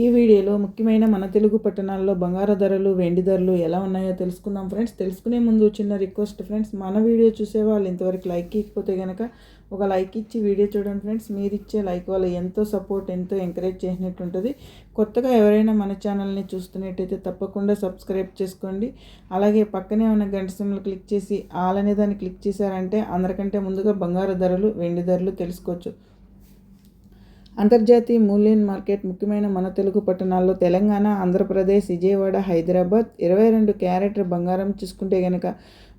ఈ వీడియోలో ముఖ్యమైన మన తెలుగు పట్టణాల్లో బంగారు ధరలు వెండి ధరలు ఎలా ఉన్నాయో తెలుసుకుందాం ఫ్రెండ్స్. తెలుసుకునే ముందు చిన్న రిక్వెస్ట్ ఫ్రెండ్స్ మన వీడియో చూసే వాళ్ళు ఇంతవరకు లైక్ ఇకపోతే కనుక ఒక లైక్ ఇచ్చి వీడియో చూడండి ఫ్రెండ్స్. మీరు ఇచ్చే లైక్ వల్ల ఎంతో సపోర్ట్ ఎంతో ఎంకరేజ్ చేసినట్టు ఉంటుంది. కొత్తగా ఎవరైనా మన ఛానల్ని చూస్తున్నట్టయితే తప్పకుండా సబ్స్క్రైబ్ చేసుకోండి. అలాగే పక్కనే ఉన్న గంట సిమ్లు క్లిక్ చేసి ఆల్ అనే దాన్ని క్లిక్ చేశారంటే అందరికంటే ముందుగా బంగారు ధరలు వెండి ధరలు తెలుసుకోవచ్చు. అంతర్జాతీయ మూల్యం మార్కెట్ ముఖ్యమైన మన తెలుగు పట్టణాల్లో తెలంగాణ ఆంధ్రప్రదేశ్ విజయవాడ హైదరాబాద్ ఇరవై రెండు క్యారెట్ బంగారం చూసుకుంటే కనుక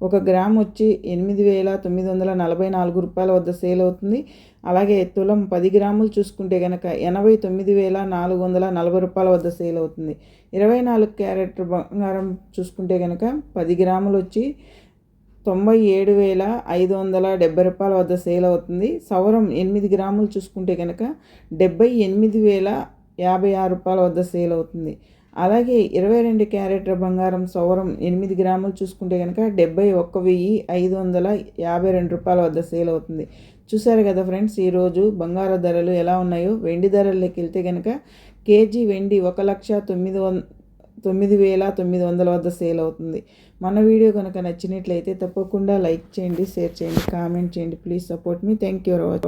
ఒక గ్రామ్ వచ్చి ఎనిమిది వేల తొమ్మిది వందల నలభై నాలుగు రూపాయల వద్ద సేల్ అవుతుంది. అలాగే తులం పది గ్రాములు చూసుకుంటే కనుక ఎనభై తొమ్మిది వేల నాలుగు వందల నలభై రూపాయల వద్ద సేల్ అవుతుంది. ఇరవై నాలుగు క్యారెట్ బంగారం చూసుకుంటే కనుక పది గ్రాములు వచ్చి తొంభై ఏడు వేల ఐదు వందల డెబ్బై రూపాయల వద్ద సేల్ అవుతుంది. సవరం ఎనిమిది గ్రాములు చూసుకుంటే కనుక డెబ్బై ఎనిమిది వేల యాభై ఆరు రూపాయల వద్ద సేల్ అవుతుంది. అలాగే ఇరవై రెండు క్యారెట్ల బంగారం సవరం ఎనిమిది గ్రాములు చూసుకుంటే కనుక డెబ్బై ఒక్క వెయ్యి ఐదు వందల యాభై రెండు రూపాయల వద్ద సేల్ అవుతుంది. చూసారు కదా ఫ్రెండ్స్ ఈరోజు బంగారు ధరలు ఎలా ఉన్నాయో? వెండి ధరల్లోకి వెళ్తే కనుక కేజీ వెండి ఒక లక్ష తొమ్మిది వం తొమ్మిది వేల తొమ్మిది వందల వద్ద సేల్ అవుతుంది. మన వీడియో కనుక నచ్చినట్లయితే తప్పకుండా లైక్ చేయండి షేర్ చేయండి కామెంట్ చేయండి. Please support me. Thank you watch